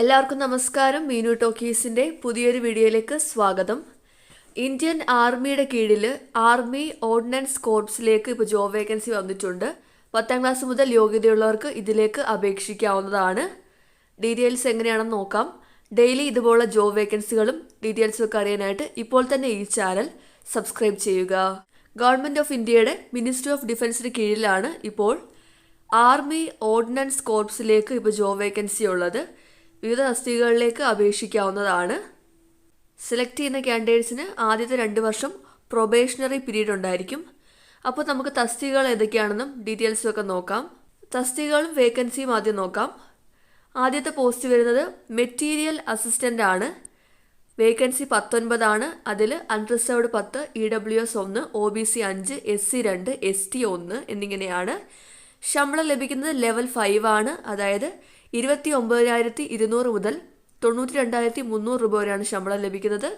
എല്ലാവർക്കും നമസ്കാരം. മീനു ടോക്കീസിന്റെ പുതിയൊരു വീഡിയോയിലേക്ക് സ്വാഗതം. ഇന്ത്യൻ ആർമിയുടെ കീഴിൽ ആർമി ഓർഡിനൻസ് കോർപ്സിലേക്ക് ഇപ്പോൾ ജോബ് വേക്കൻസി വന്നിട്ടുണ്ട്. പത്താം ക്ലാസ് മുതൽ യോഗ്യതയുള്ളവർക്ക് ഇതിലേക്ക് അപേക്ഷിക്കാവുന്നതാണ്. ഡീറ്റെയിൽസ് എങ്ങനെയാണെന്ന് നോക്കാം. ഡെയിലി ഇതുപോലുള്ള ജോബ് വേക്കൻസികളും ഡീറ്റെയിൽസും ഒക്കെ അറിയാനായിട്ട് ഇപ്പോൾ തന്നെ ഈ ചാനൽ സബ്സ്ക്രൈബ് ചെയ്യുക. ഗവൺമെന്റ് ഓഫ് ഇന്ത്യയുടെ മിനിസ്ട്രി ഓഫ് ഡിഫൻസിന് കീഴിലാണ് ഇപ്പോൾ ആർമി ഓർഡിനൻസ് കോർപ്സിലേക്ക് ഇപ്പോൾ ജോബ് വേക്കൻസി ഉള്ളത്. വിവിധ തസ്തികകളിലേക്ക് അപേക്ഷിക്കാവുന്നതാണ്. സെലക്ട് ചെയ്യുന്ന കാൻഡിഡേറ്റ്സിന് ആദ്യത്തെ രണ്ട് വർഷം പ്രൊബേഷണറി പീരീഡ് ഉണ്ടായിരിക്കും. അപ്പോൾ നമുക്ക് തസ്തികകൾ ഏതൊക്കെയാണെന്നും ഡീറ്റെയിൽസും ഒക്കെ നോക്കാം. തസ്തികകളും വേക്കൻസിയും ആദ്യം നോക്കാം. ആദ്യത്തെ പോസ്റ്റ് വരുന്നത് മെറ്റീരിയൽ അസിസ്റ്റന്റ് ആണ്. വേക്കൻസി പത്തൊൻപതാണ്. അതിൽ അൺറിസർവ്ഡ് പത്ത് ഇ ഡബ്ല്യു എസ് ഒന്ന് ഒ ബി സി അഞ്ച് എസ് സി രണ്ട് എസ് ടി ഒന്ന് എന്നിങ്ങനെയാണ്. ശമ്പളം ലഭിക്കുന്നത് ലെവൽ ഫൈവ് ആണ്. അതായത് ഇരുപത്തി ഒമ്പതിനായിരത്തി ഇരുന്നൂറ് മുതൽ തൊണ്ണൂറ്റി രണ്ടായിരത്തി മുന്നൂറ് രൂപ വരെയാണ് ശമ്പളം ലഭിക്കുന്നത്.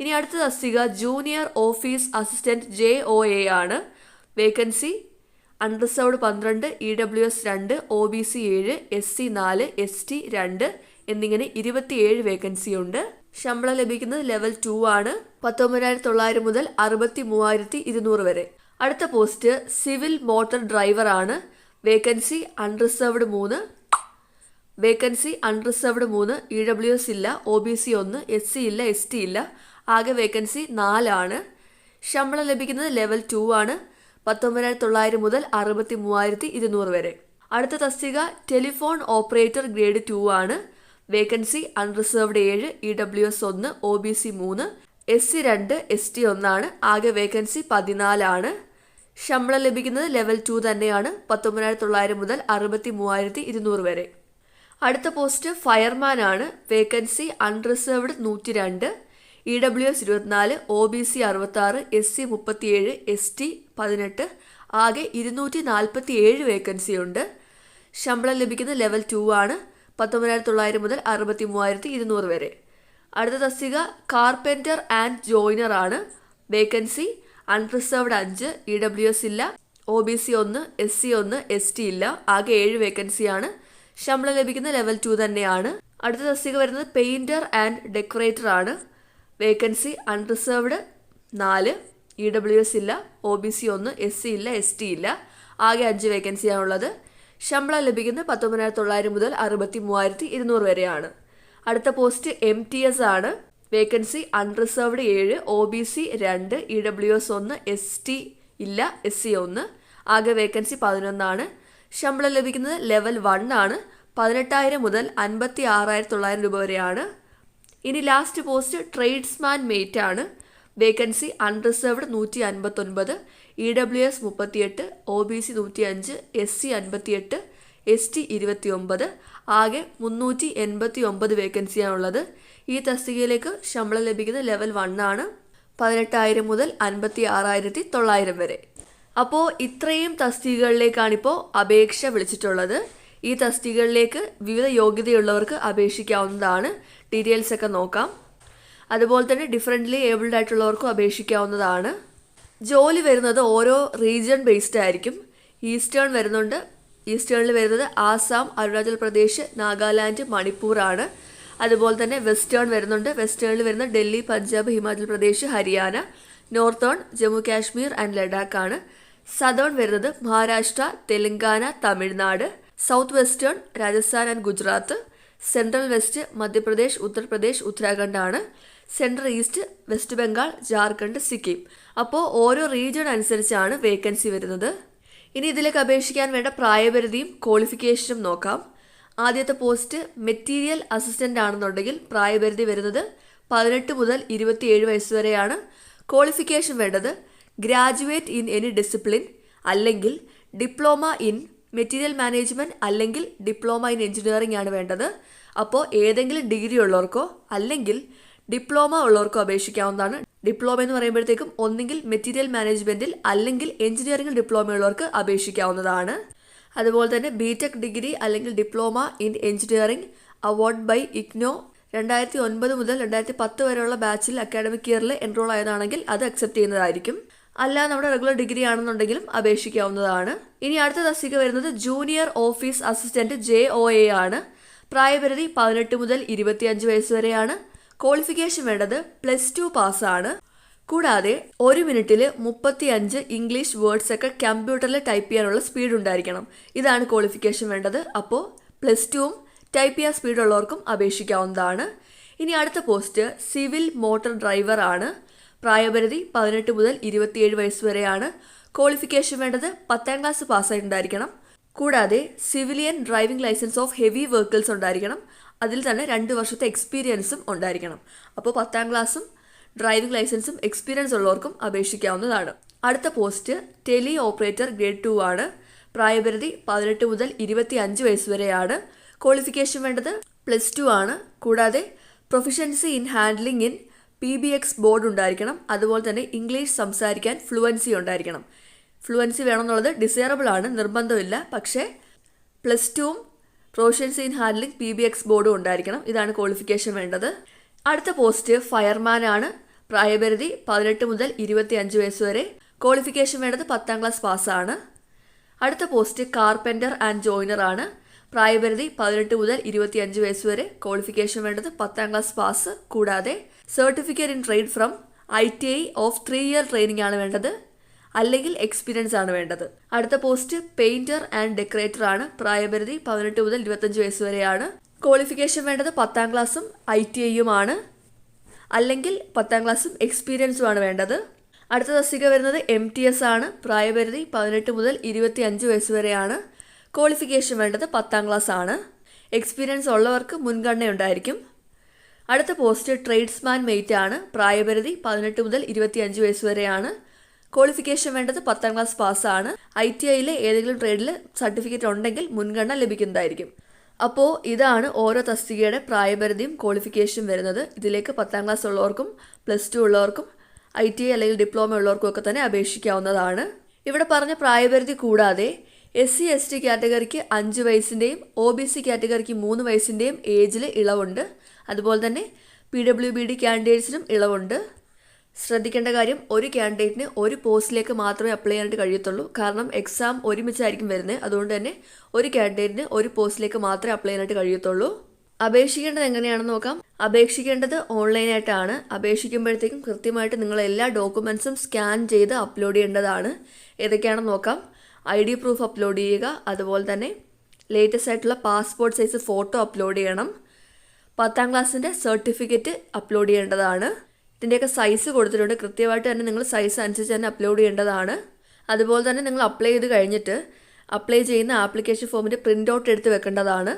ഇനി അടുത്ത തസ്തിക junior office assistant J O A ആണ്. വേക്കൻസി അൺറിസർവ്ഡ് പന്ത്രണ്ട് ഇ ഡബ്ല്യു എസ് രണ്ട് ഒ ബി സി ഏഴ് എസ് സി നാല് എസ് ടി രണ്ട് എന്നിങ്ങനെ ഇരുപത്തിയേഴ് വേക്കൻസി ഉണ്ട്. ശമ്പളം ലഭിക്കുന്നത് ലെവൽ ടു ആണ്. പത്തൊമ്പതിനായിരത്തി തൊള്ളായിരം മുതൽ അറുപത്തി മൂവായിരത്തി ഇരുന്നൂറ് വരെ. അടുത്ത പോസ്റ്റ് സിവിൽ മോട്ടോർ ഡ്രൈവർ ആണ്. വേക്കൻസി അൺറിസർവ്ഡ് മൂന്ന് വേക്കൻസി അൺറിസർവ്ഡ് മൂന്ന് ഇ ഡബ്ല്യു എസ് ഇല്ല ഒ ബി സി ഒന്ന് എസ് സി ഇല്ല എസ് ടി ഇല്ല. ആകെ വേക്കൻസി നാലാണ്. ശമ്പളം ലഭിക്കുന്നത് ലെവൽ ടു ആണ്. പത്തൊമ്പതിനായിരത്തി തൊള്ളായിരം മുതൽ അറുപത്തി മൂവായിരത്തി ഇരുന്നൂറ് വരെ. അടുത്ത തസ്തിക ടെലിഫോൺ ഓപ്പറേറ്റർ ഗ്രേഡ് ടു ആണ്. വേക്കൻസി അൺറിസർവ്ഡ് ഏഴ് ഇ ഡബ്ല്യു എസ് ഒന്ന് ഒ ബി സി മൂന്ന് എസ് സി രണ്ട് എസ് ടി ഒന്നാണ്. ആകെ വേക്കൻസി പതിനാലാണ്. ശമ്പളം ലഭിക്കുന്നത് ലെവൽ ടു തന്നെയാണ്. പത്തൊമ്പതിനായിരത്തി തൊള്ളായിരം മുതൽ അറുപത്തി മൂവായിരത്തി ഇരുന്നൂറ് വരെ. അടുത്ത പോസ്റ്റ് ഫയർമാൻ ആണ്. വേക്കൻസി അൺറിസർവ്ഡ് നൂറ്റി രണ്ട് ഇ ഡബ്ല്യു എസ് ഇരുപത്തിനാല് ഒ ബി സി അറുപത്തി ആറ് എസ് സി മുപ്പത്തിയേഴ് എസ് ടി പതിനെട്ട്. ആകെ ഇരുന്നൂറ്റി നാൽപ്പത്തി ഏഴ് വേക്കൻസി ഉണ്ട്. ശമ്പളം ലഭിക്കുന്ന ലെവൽ ടു ആണ്. പത്തൊമ്പതിനായിരത്തി തൊള്ളായിരം മുതൽ അറുപത്തി മൂവായിരത്തി ഇരുന്നൂറ് വരെ. അടുത്ത തസ്തിക കാർപ്പന്റർ ആൻഡ് ജോയിനർ ആണ്. വേക്കൻസി അൺറിസർവ്ഡ് അഞ്ച് ഇ ഡബ്ല്യു എസ് ഇല്ല ഒ ബി സി ഒന്ന് എസ് സി ഒന്ന് എസ് ടി ഇല്ല. ആകെ ഏഴ് വേക്കൻസിയാണ്. ശമ്പളം ലഭിക്കുന്ന ലെവൽ ടു തന്നെയാണ്. അടുത്ത തസ്തിക വരുന്നത് പെയിന്റർ ആൻഡ് ഡെക്കറേറ്റർ ആണ്. വേക്കൻസി അൺറിസർവ്ഡ് നാല് ഇ ഡബ്ല്യു എസ് ഇല്ല ഒ ബി സി ഒന്ന് എസ് സി ഇല്ല എസ് ടി ഇല്ല. ആകെ അഞ്ച് വേക്കൻസിയാണുള്ളത്. ശമ്പളം ലഭിക്കുന്നത് പത്തൊമ്പതിനായിരത്തി തൊള്ളായിരം മുതൽ അറുപത്തി മൂവായിരത്തി ഇരുന്നൂറ് വരെയാണ്. അടുത്ത പോസ്റ്റ് എം ടി എസ് ആണ്. വേക്കൻസി അൺറിസർവ്ഡ് ഏഴ് ഒ ബി സി രണ്ട് ഇ ഡബ്ല്യു എസ് ഒന്ന് എസ് ടി ഇല്ല എസ് സി ഒന്ന്. ആകെ വേക്കൻസി പതിനൊന്നാണ്. ശമ്പളം ലഭിക്കുന്നത് ലെവൽ വൺ ആണ്. പതിനെട്ടായിരം മുതൽ അൻപത്തി ആറായിരത്തി തൊള്ളായിരം രൂപ വരെയാണ്. ഇനി ലാസ്റ്റ് പോസ്റ്റ് ട്രേഡ്സ്മാൻ മേറ്റ് ആണ്. വേക്കൻസി അൺറിസർവ്ഡ് നൂറ്റി അൻപത്തൊൻപത് ഇ ഡബ്ല്യു എസ് മുപ്പത്തിയെട്ട് ഒ ബി സി നൂറ്റി അഞ്ച് എസ് സി അൻപത്തിയെട്ട് എസ് ടി ഇരുപത്തി ഒമ്പത് ആകെ മുന്നൂറ്റി എൺപത്തി ഒമ്പത് വേക്കൻസിയാണുള്ളത്. ഈ തസ്തികയിലേക്ക് ശമ്പളം ലഭിക്കുന്ന ലെവൽ വൺ ആണ്. പതിനെട്ടായിരം മുതൽ അൻപത്തി ആറായിരത്തി തൊള്ളായിരം വരെ. അപ്പോൾ ഇത്രയും തസ്തികകളിലേക്കാണിപ്പോൾ അപേക്ഷ വിളിച്ചിട്ടുള്ളത്. ഈ തസ്തികകളിലേക്ക് വിവിധ യോഗ്യതയുള്ളവർക്ക് അപേക്ഷിക്കാവുന്നതാണ്. ഡീറ്റെയിൽസ് ഒക്കെ നോക്കാം. അതുപോലെ തന്നെ ഡിഫറെന്റ്ലി ഏബിൾഡ് ആയിട്ടുള്ളവർക്കും അപേക്ഷിക്കാവുന്നതാണ്. ജോലി വരുന്നത് ഓരോ റീജിയൺ ബേസ്ഡ് ആയിരിക്കും. ഈസ്റ്റേൺ വരുന്നുണ്ട്. ഈസ്റ്റേണിൽ വരുന്നത് ആസാം അരുണാചൽ പ്രദേശ് നാഗാലാൻഡ് മണിപ്പൂർ ആണ് അതുപോലെ തന്നെ വെസ്റ്റേൺ വരുന്നുണ്ട്. വെസ്റ്റേണിൽ വരുന്ന ഡൽഹി പഞ്ചാബ് ഹിമാചൽ പ്രദേശ് ഹരിയാന നോർത്തേൺ ജമ്മു കാശ്മീർ ആൻഡ് ലഡാക്ക് ആണ് സദേൺ വരുന്നത് Maharashtra Telangana Tamil Nadu south western Rajasthan and Gujarat central west Madhya Pradesh Uttar Pradesh Uttarakhand ആണ് central east west Bengal Jharkhand Sikkim. അപ്പോൾ ഓരോ റീജിയൺ അനുസരിച്ചാണ് വേക്കൻസി വരുന്നത്. ഇനി ഇതിലേക്ക് അപേക്ഷിക്കാൻ വേണ്ട പ്രായപരിധിയും ക്വാളിഫിക്കേഷനും നോക്കാം. ആദ്യത്തെ പോസ്റ്റ് മെറ്റീരിയൽ അസിസ്റ്റന്റ് ആണെന്നുണ്ടെങ്കിൽ പ്രായപരിധി വരുന്നത് പതിനെട്ട് മുതൽ ഇരുപത്തിയേഴ് വയസ്സ് വരെയാണ്. ക്വാളിഫിക്കേഷൻ വേണ്ടത് ഗ്രാജുവേറ്റ് ഇൻ എനി ഡിസിപ്ലിൻ അല്ലെങ്കിൽ ഡിപ്ലോമ ഇൻ മെറ്റീരിയൽ മാനേജ്മെന്റ് അല്ലെങ്കിൽ ഡിപ്ലോമ ഇൻ എഞ്ചിനീയറിംഗ് ആണ് വേണ്ടത്. അപ്പോൾ ഏതെങ്കിലും ഡിഗ്രി ഉള്ളവർക്കോ അല്ലെങ്കിൽ ഡിപ്ലോമ ഉള്ളവർക്കോ അപേക്ഷിക്കാവുന്നതാണ്. ഡിപ്ലോമ എന്ന് പറയുമ്പോഴത്തേക്കും ഒന്നുകിൽ മെറ്റീരിയൽ മാനേജ്മെന്റിൽ അല്ലെങ്കിൽ എഞ്ചിനീയറിംഗിൽ ഡിപ്ലോമ ഉള്ളവർക്ക് അപേക്ഷിക്കാവുന്നതാണ്. അതുപോലെ തന്നെ ബി ടെക് ഡിഗ്രി അല്ലെങ്കിൽ diploma in engineering award by IGNOU രണ്ടായിരത്തി ഒൻപത് മുതൽ രണ്ടായിരത്തി പത്ത് വരെയുള്ള ബാച്ചിൽ അക്കാഡമിക് ഇയറിൽ എൻറോൾ ആയതാണെങ്കിൽ അത് അക്സെപ്റ്റ് ചെയ്യുന്നതായിരിക്കും. അല്ല നമ്മുടെ റെഗുലർ ഡിഗ്രി ആണെന്നുണ്ടെങ്കിലും അപേക്ഷിക്കാവുന്നതാണ്. ഇനി അടുത്ത തസ്തിക വരുന്നത് junior office assistant J O A ആണ്. പ്രായപരിധി പതിനെട്ട് മുതൽ ഇരുപത്തിയഞ്ച് വയസ്സ് വരെയാണ്. ക്വാളിഫിക്കേഷൻ വേണ്ടത് പ്ലസ് ടു പാസ്സാണ് കൂടാതെ ഒരു മിനിറ്റിൽ മുപ്പത്തി അഞ്ച് ഇംഗ്ലീഷ് വേർഡ്സ് ഒക്കെ കമ്പ്യൂട്ടറിൽ ടൈപ്പ് ചെയ്യാനുള്ള സ്പീഡ് ഉണ്ടായിരിക്കണം. ഇതാണ് ക്വാളിഫിക്കേഷൻ വേണ്ടത്. അപ്പോൾ പ്ലസ് ടുവും ടൈപ്പ് ചെയ്യാൻ സ്പീഡുള്ളവർക്കും അപേക്ഷിക്കാവുന്നതാണ്. ഇനി അടുത്ത പോസ്റ്റ് സിവിൽ മോട്ടോർ ഡ്രൈവർ ആണ്. പ്രായപരിധി പതിനെട്ട് മുതൽ ഇരുപത്തിയേഴ് വയസ്സ് വരെയാണ്. ക്വാളിഫിക്കേഷൻ വേണ്ടത് പത്താം ക്ലാസ് പാസ്സായിട്ടുണ്ടായിരിക്കണം. കൂടാതെ civilian driving license of heavy vehicles ഉണ്ടായിരിക്കണം. അതിൽ തന്നെ രണ്ട് വർഷത്തെ എക്സ്പീരിയൻസും ഉണ്ടായിരിക്കണം. അപ്പോൾ പത്താം ക്ലാസ്സും ഡ്രൈവിംഗ് ലൈസൻസും എക്സ്പീരിയൻസ് ഉള്ളവർക്കും അപേക്ഷിക്കാവുന്നതാണ്. അടുത്ത post tele operator grade two ആണ്. പ്രായപരിധി പതിനെട്ട് മുതൽ ഇരുപത്തി അഞ്ച് വയസ്സ് വരെയാണ്. ക്വാളിഫിക്കേഷൻ വേണ്ടത് പ്ലസ് ടു ആണ്. കൂടാതെ proficiency in handling in P B X board ഉണ്ടായിരിക്കണം. അതുപോലെ തന്നെ ഇംഗ്ലീഷ് സംസാരിക്കാൻ ഫ്ലുവൻസി ഉണ്ടായിരിക്കണം. ഫ്ലുവൻസി വേണമെന്നുള്ളത് ഡിസയറബിൾ ആണ് നിർബന്ധമില്ല. പക്ഷേ പ്ലസ് ടുവും proficiency in handling P B X ബോർഡും ഉണ്ടായിരിക്കണം. ഇതാണ് ക്വാളിഫിക്കേഷൻ വേണ്ടത്. അടുത്ത പോസ്റ്റ് ഫയർമാൻ ആണ്. പ്രായപരിധി പതിനെട്ട് മുതൽ ഇരുപത്തി അഞ്ച് വയസ്സ് വരെ. ക്വാളിഫിക്കേഷൻ വേണ്ടത് പത്താം ക്ലാസ് പാസ്സാണ് അടുത്ത പോസ്റ്റ് കാർപ്പന്റർ ആൻഡ് ജോയിനർ ആണ്. പ്രായപരിധി പതിനെട്ട് മുതൽ ഇരുപത്തി അഞ്ച് വയസ്സ് വരെ. ക്വാളിഫിക്കേഷൻ വേണ്ടത് പത്താം ക്ലാസ് പാസ് കൂടാതെ certificate in trade from I T I of three year training ആണ് വേണ്ടത്. അല്ലെങ്കിൽ എക്സ്പീരിയൻസ് ആണ് വേണ്ടത്. അടുത്ത പോസ്റ്റ് പെയിന്റർ ആൻഡ് ഡെക്കറേറ്റർ ആണ്. പ്രായപരിധി പതിനെട്ട് മുതൽ ഇരുപത്തഞ്ച് വയസ്സ് വരെയാണ്. ക്വാളിഫിക്കേഷൻ വേണ്ടത് പത്താം ക്ലാസ്സും ഐ ടി ആണ്. അല്ലെങ്കിൽ പത്താം ക്ലാസ്സും എക്സ്പീരിയൻസും ആണ് വേണ്ടത്. അടുത്ത തസ്തിക വരുന്നത് എം ടി എസ് ആണ്. പ്രായപരിധി പതിനെട്ട് മുതൽ ഇരുപത്തി അഞ്ച് വയസ്സ് വരെയാണ്. ക്വാളിഫിക്കേഷൻ വേണ്ടത് പത്താം ക്ലാസ് ആണ്. എക്സ്പീരിയൻസ് ഉള്ളവർക്ക് മുൻഗണന ഉണ്ടായിരിക്കും അടുത്ത പോസ്റ്റ് ട്രേഡ്സ്മാൻ മെയ്റ്റ് ആണ്. പ്രായപരിധി പതിനെട്ട് മുതൽ ഇരുപത്തി അഞ്ച് വയസ്സ് വരെയാണ്. ക്വാളിഫിക്കേഷൻ വേണ്ടത് പത്താം ക്ലാസ് പാസ്സാണ് ഐ ടി ഐയിലെ ഏതെങ്കിലും ട്രേഡിൽ സർട്ടിഫിക്കറ്റ് ഉണ്ടെങ്കിൽ മുൻഗണന ലഭിക്കുന്നതായിരിക്കും. അപ്പോൾ ഇതാണ് ഓരോ തസ്തികയുടെ പ്രായപരിധിയും ക്വാളിഫിക്കേഷൻ വരുന്നത്. ഇതിലേക്ക് പത്താം ക്ലാസ് ഉള്ളവർക്കും പ്ലസ് ടു ഉള്ളവർക്കും ഐ ടി ഐ അല്ലെങ്കിൽ ഡിപ്ലോമ ഉള്ളവർക്കും ഒക്കെ തന്നെ അപേക്ഷിക്കാവുന്നതാണ്. ഇവിടെ പറഞ്ഞ പ്രായപരിധി കൂടാതെ എസ് സി എസ് ടി കാറ്റഗറിക്ക് അഞ്ച് വയസ്സിന്റെയും ഒ ബി സി കാറ്റഗറിക്ക് മൂന്ന് വയസ്സിന്റെയും ഏജിൽ ഇളവുണ്ട്. അതുപോലെ തന്നെ പി ഡബ്ല്യു ബി ഡി ക്യാൻഡിഡേറ്റ്സിനും ഇളവുണ്ട്. ശ്രദ്ധിക്കേണ്ട കാര്യം ഒരു ക്യാൻഡിഡേറ്റിന് ഒരു പോസ്റ്റിലേക്ക് മാത്രമേ അപ്ലൈ ചെയ്യാനായിട്ട് കഴിയത്തുള്ളൂ. കാരണം എക്സാം ഒരുമിച്ചായിരിക്കും വരുന്നത്. അതുകൊണ്ട് തന്നെ ഒരു ക്യാൻഡിഡേറ്റിന് ഒരു പോസ്റ്റിലേക്ക് മാത്രമേ അപ്ലൈ ചെയ്യാനായിട്ട് കഴിയത്തുള്ളൂ. അപേക്ഷിക്കേണ്ടത് എങ്ങനെയാണെന്ന് നോക്കാം. അപേക്ഷിക്കേണ്ടത് ഓൺലൈനായിട്ടാണ് അപേക്ഷിക്കുമ്പോഴത്തേക്കും കൃത്യമായിട്ട് നിങ്ങൾ എല്ലാ ഡോക്യുമെൻസും സ്കാൻ ചെയ്ത് അപ്ലോഡ് ചെയ്യേണ്ടതാണ്. ഏതൊക്കെയാണെന്ന് നോക്കാം. ഐ ഡി പ്രൂഫ് അപ്ലോഡ് ചെയ്യുക. അതുപോലെ തന്നെ ലേറ്റസ്റ്റ് ആയിട്ടുള്ള പാസ്പോർട്ട് സൈസ് ഫോട്ടോ അപ്ലോഡ് ചെയ്യണം. പത്താം ക്ലാസ്സിന്റെ സർട്ടിഫിക്കറ്റ് അപ്ലോഡ് ചെയ്യേണ്ടതാണ്. ഇതിന്റെയൊക്കെ സൈസ് കൊടുത്തിട്ടുണ്ട്. കൃത്യമായിട്ട് തന്നെ നിങ്ങൾ സൈസ് അനുസരിച്ച് തന്നെ അപ്ലോഡ് ചെയ്യേണ്ടതാണ്. അതുപോലെ തന്നെ നിങ്ങൾ അപ്ലൈ ചെയ്ത് കഴിഞ്ഞിട്ട് അപ്ലൈ ചെയ്യുന്ന ആപ്ലിക്കേഷൻ ഫോമിന്റെ പ്രിന്റ് ഔട്ട് എടുത്ത് വെക്കേണ്ടതാണ്.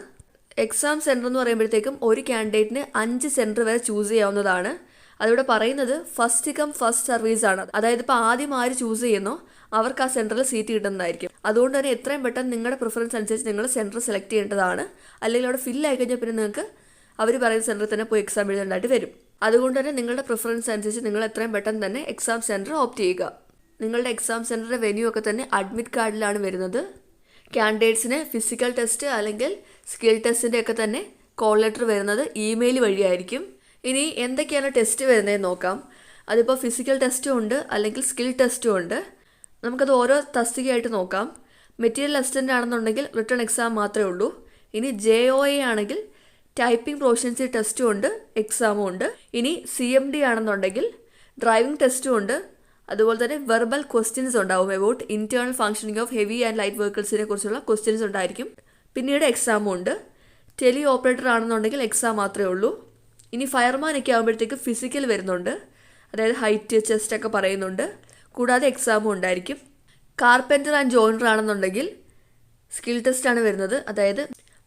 എക്സാം സെന്റർ എന്ന് പറയുമ്പോഴത്തേക്കും ഒരു കാൻഡിഡേറ്റിന് അഞ്ച് സെന്റർ വരെ ചൂസ് ചെയ്യാവുന്നതാണ്. അതിവിടെ പറയുന്നത് ഫസ്റ്റ് കം ഫസ്റ്റ് സർവീസ് ആണ്. അതായത് ഇപ്പോൾ ആദ്യം ആര് ചൂസ് ചെയ്യുന്നോ അവർക്ക് ആ സെന്ററിൽ സീറ്റ് കിട്ടുന്നതായിരിക്കും. അതുകൊണ്ട് തന്നെ എത്രയും പെട്ടെന്ന് നിങ്ങളുടെ പ്രിഫറൻസ് അനുസരിച്ച് നിങ്ങൾ സെന്റർ സെലക്ട് ചെയ്യേണ്ടതാണ്. അല്ലെങ്കിൽ അവിടെ ഫില്ല് ആയി കഴിഞ്ഞാൽ പിന്നെ നിങ്ങൾക്ക് അവർ പറയുന്ന സെന്ററിൽ തന്നെ പോയി എക്സാം എഴുതേണ്ടതായിട്ട് വരും. അതുകൊണ്ട് തന്നെ നിങ്ങളുടെ പ്രിഫറൻസ് അനുസരിച്ച് നിങ്ങൾ എത്രയും പെട്ടെന്ന് തന്നെ എക്സാം സെന്റർ ഓപ്റ്റ് ചെയ്യുക. നിങ്ങളുടെ എക്സാം സെന്ററിന്റെ വെന്യൂ ഒക്കെ തന്നെ അഡ്മിറ്റ് കാർഡിലാണ് വരുന്നത്. കാൻഡിഡേറ്റ്സിന് ഫിസിക്കൽ ടെസ്റ്റ് അല്ലെങ്കിൽ സ്കിൽ ടെസ്റ്റിന്റെ ഒക്കെ തന്നെ കോൾ ലെറ്റർ വരുന്നത് ഇമെയിൽ വഴിയായിരിക്കും. ഇനി എന്തൊക്കെയാണ് ടെസ്റ്റ് വരുന്നതെന്ന് നോക്കാം. അതിപ്പോൾ ഫിസിക്കൽ ടെസ്റ്റും ഉണ്ട് അല്ലെങ്കിൽ സ്കിൽ ടെസ്റ്റും ഉണ്ട്. നമുക്കത് ഓരോ തസ്തികയായിട്ട് നോക്കാം. മെറ്റീരിയൽ അസിസ്റ്റന്റ് ആണെന്നുണ്ടെങ്കിൽ റിട്ടേൺ എക്സാം മാത്രമേ ഉള്ളൂ. ഇനി ജെ ഒ എ ആണെങ്കിൽ ടൈപ്പിംഗ് പ്രൊഫഷൻസി ടെസ്റ്റും ഉണ്ട് എക്സാമും ഉണ്ട്. ഇനി സി എം ഡി ആണെന്നുണ്ടെങ്കിൽ ഡ്രൈവിംഗ് ടെസ്റ്റും ഉണ്ട്. അതുപോലെ തന്നെ വെർബൽ ക്വസ്റ്റ്യൻസ് ഉണ്ടാവും. About internal functioning of heavy and light വെഹിക്കിൾസിനെ കുറിച്ചുള്ള ക്വസ്റ്റ്യൻസ് ഉണ്ടായിരിക്കും. പിന്നീട് എക്സാമും ഉണ്ട്. ടെലി ഓപ്പറേറ്റർ ആണെന്നുണ്ടെങ്കിൽ എക്സാം മാത്രമേ ഉള്ളൂ. ഇനി ഫയർമാൻ ഒക്കെ ആകുമ്പോഴത്തേക്ക് ഫിസിക്കൽ വരുന്നുണ്ട്. അതായത് ഹൈറ്റ് ചെസ്റ്റ് ഒക്കെ പറയുന്നുണ്ട്. കൂടാതെ എക്സാമും ഉണ്ടായിരിക്കും. കാർപ്പന്റർ ആൻഡ് ജോയിനർ ആണെന്നുണ്ടെങ്കിൽ സ്കിൽ ടെസ്റ്റ് ആണ് വരുന്നത്. അതായത്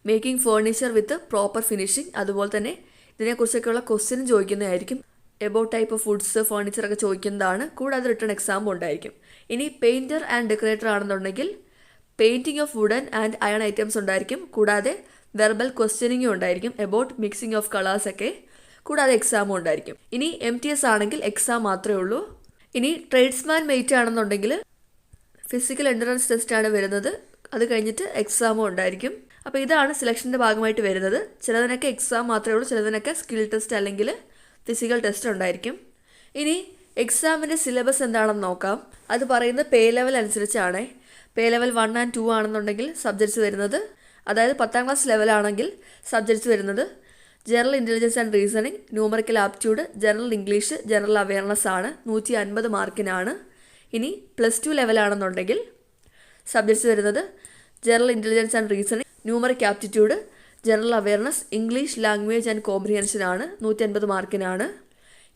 making furniture with proper finishing അതുപോലെ തന്നെ ഇതിനെക്കുറിച്ചൊക്കെയുള്ള question ചോദിക്കുന്നതായിരിക്കും. About type of foods furniture ഒക്കെ ചോദിക്കുന്നതാണ്. കൂടാതെ റിട്ടേൺ എക്സാമും ഉണ്ടായിരിക്കും. ഇനി പെയിന്റർ ആൻഡ് ഡെക്കറേറ്റർ ആണെന്നുണ്ടെങ്കിൽ painting of wooden and iron items ഉണ്ടായിരിക്കും. കൂടാതെ വെർബൽ ക്വസ്റ്റ്യനിങ്ങും ഉണ്ടായിരിക്കും. എബൌട്ട് മിക്സിംഗ് ഓഫ് കളേഴ്സ് ഒക്കെ. കൂടാതെ എക്സാമും ഉണ്ടായിരിക്കും. ഇനി എം ടി എസ് ആണെങ്കിൽ എക്സാം മാത്രമേ ഉള്ളൂ. ഇനി ട്രേഡ്സ്മാൻ മെയ്റ്റ് ആണെന്നുണ്ടെങ്കിൽ ഫിസിക്കൽ എൻട്രൻസ് ആണ് വരുന്നത്. അത് കഴിഞ്ഞിട്ട് എക്സാമും ഉണ്ടായിരിക്കും. അപ്പോൾ ഇതാണ് സെലക്ഷന്റെ ഭാഗമായിട്ട് വരുന്നത്. ചിലതിനൊക്കെ എക്സാം മാത്രമേ ഉള്ളൂ. ചിലതിനൊക്കെ സ്കിൽ ടെസ്റ്റ് അല്ലെങ്കിൽ ഫിസിക്കൽ ടെസ്റ്റ് ഉണ്ടായിരിക്കും. ഇനി എക്സാമിന്റെ സിലബസ് എന്താണെന്ന് നോക്കാം. അത് പറയുന്നത് പേ ലെവൽ അനുസരിച്ചാണ്. Pay level one and two ആണെന്നുണ്ടെങ്കിൽ സബ്ജക്ട്സ് വരുന്നത്. അതായത് പത്താം ക്ലാസ് ലെവലാണെങ്കിൽ സബ്ജക്ട്സ് വരുന്നത്. General intelligence and reasoning numerical aptitude general English general awareness ആണ്. നൂറ്റി അൻപത് മാർക്കിനാണ്. ഇനി പ്ലസ് ടു ലെവലാണെന്നുണ്ടെങ്കിൽ സബ്ജക്ട്സ് വരുന്നത് general intelligence and reasoning numeric aptitude general awareness English language and comprehension ആണ്. നൂറ്റി അൻപത് മാർക്കിനാണ്.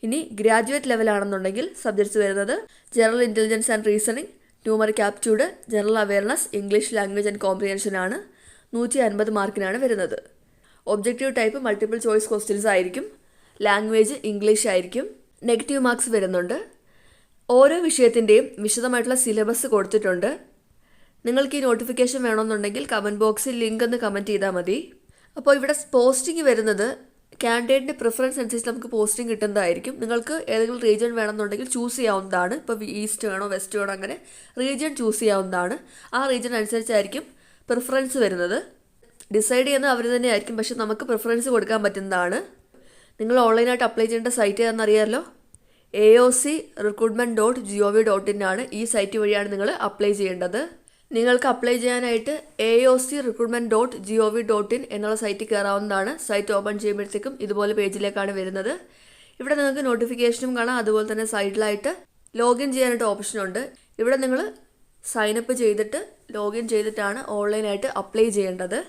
ഇനി ഗ്രാജുവേറ്റ് ലെവലാണെന്നുണ്ടെങ്കിൽ സബ്ജക്ട്സ് വരുന്നത് general intelligence and reasoning numeric aptitude general awareness English language and comprehension ആണ്. നൂറ്റി അൻപത് മാർക്കിനാണ് വരുന്നത്. Objective type multiple choice questions ആയിരിക്കും. ലാംഗ്വേജ് ഇംഗ്ലീഷ് ആയിരിക്കും. നെഗറ്റീവ് മാർക്സ് വരുന്നുണ്ട്. ഓരോ വിഷയത്തിന്റെയും വിശദമായിട്ടുള്ള സിലബസ് കൊടുത്തിട്ടുണ്ട്. നിങ്ങൾക്ക് ഈ നോട്ടിഫിക്കേഷൻ വേണമെന്നുണ്ടെങ്കിൽ കമന്റ് ബോക്സിൽ ലിങ്ക് ഒന്ന് കമന്റ് ചെയ്താൽ മതി. അപ്പോൾ ഇവിടെ പോസ്റ്റിംഗ് വരുന്നത് കാൻഡിഡേറ്റിന്റെ പ്രിഫറൻസ് അനുസരിച്ച് നമുക്ക് പോസ്റ്റിംഗ് കിട്ടുന്നതായിരിക്കും. നിങ്ങൾക്ക് ഏതെങ്കിലും റീജിയൻ വേണമെന്നുണ്ടെങ്കിൽ ചൂസ് ചെയ്യാവുന്നതാണ്. ഇപ്പോൾ ഈസ്റ്റ് വേണോ വെസ്റ്റ് വേണോ അങ്ങനെ റീജിയൻ ചൂസ് ചെയ്യാവുന്നതാണ്. ആ റീജിയൻ അനുസരിച്ചായിരിക്കും പ്രിഫറൻസ് വരുന്നത്. ഡിസൈഡ് ചെയ്യുന്നത് അവർ തന്നെയായിരിക്കും. പക്ഷെ നമുക്ക് പ്രിഫറൻസ് കൊടുക്കാൻ പറ്റുന്നതാണ്. നിങ്ങൾ ഓൺലൈനായിട്ട് അപ്ലൈ ചെയ്യേണ്ട site ഏതാണെന്നറിയാമല്ലോ A O C recruitment dot G O V dot in ആണ് ഈ സൈറ്റ് വഴിയാണ് നിങ്ങൾ അപ്ലൈ ചെയ്യേണ്ടത്. നിങ്ങൾക്ക് അപ്ലൈ ചെയ്യാനായിട്ട് A O C recruitment dot G O V dot in എന്നുള്ള സൈറ്റിൽ കയറാവുന്നതാണ്. സൈറ്റ് ഓപ്പൺ ചെയ്യുമ്പോഴത്തേക്കും ഇതുപോലെ പേജിലേക്കാണ് വരുന്നത്. ഇവിടെ നിങ്ങൾക്ക് നോട്ടിഫിക്കേഷനും കാണാം. അതുപോലെ തന്നെ സൈഡിലായിട്ട് ലോഗിൻ ചെയ്യാനായിട്ട് ഓപ്ഷനുണ്ട് ഇവിടെ നിങ്ങൾ സൈനപ്പ് ചെയ്തിട്ട് ലോഗിൻ ചെയ്തിട്ടാണ് ഓൺലൈനായിട്ട് അപ്ലൈ ചെയ്യേണ്ടത്.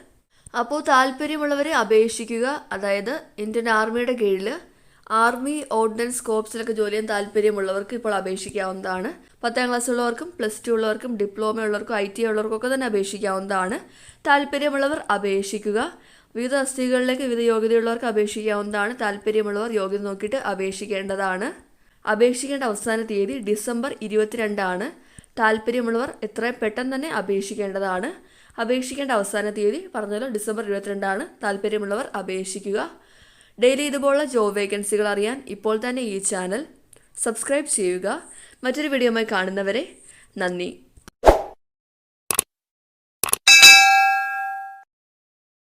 അപ്പോൾ താല്പര്യമുള്ളവരെ അപേക്ഷിക്കുക. അതായത് ഇന്ത്യൻ ആർമിയുടെ കീഴിൽ ആർമി ഓർഡിനൻസ് കോപ്സിലൊക്കെ ജോലി ചെയ്യാൻ താല്പര്യമുള്ളവർക്ക് ഇപ്പോൾ അപേക്ഷിക്കാവുന്നതാണ്. പത്താം ക്ലാസ് ഉള്ളവർക്കും പ്ലസ് ടു ഉള്ളവർക്കും ഡിപ്ലോമ ഉള്ളവർക്കും ഐ ടി ഉള്ളവർക്കും ഒക്കെ തന്നെ അപേക്ഷിക്കാവുന്നതാണ്. താല്പര്യമുള്ളവർ അപേക്ഷിക്കുക. വിവിധ തസ്തികകളിലേക്ക് വിവിധ യോഗ്യതയുള്ളവർക്ക് അപേക്ഷിക്കാവുന്നതാണ്. താല്പര്യമുള്ളവർ യോഗ്യത നോക്കിയിട്ട് അപേക്ഷിക്കേണ്ടതാണ്. അപേക്ഷിക്കേണ്ട അവസാന തീയതി ഡിസംബർ ഇരുപത്തിരണ്ടാണ്. താല്പര്യമുള്ളവർ എത്രയും പെട്ടെന്ന് തന്നെ അപേക്ഷിക്കേണ്ടതാണ്. അപേക്ഷിക്കേണ്ട അവസാന തീയതി പറഞ്ഞല്ലോ ഡിസംബർ ഇരുപത്തിരണ്ടാണ്. താല്പര്യമുള്ളവർ അപേക്ഷിക്കുക. ഡെയിലി ഇതുപോലുള്ള ജോബ് വേക്കൻസികൾ അറിയാൻ ഇപ്പോൾ തന്നെ ഈ ചാനൽ സബ്സ്ക്രൈബ് ചെയ്യുക. മറ്റൊരു വീഡിയോയുമായി കാണുന്നവരെ നന്ദി.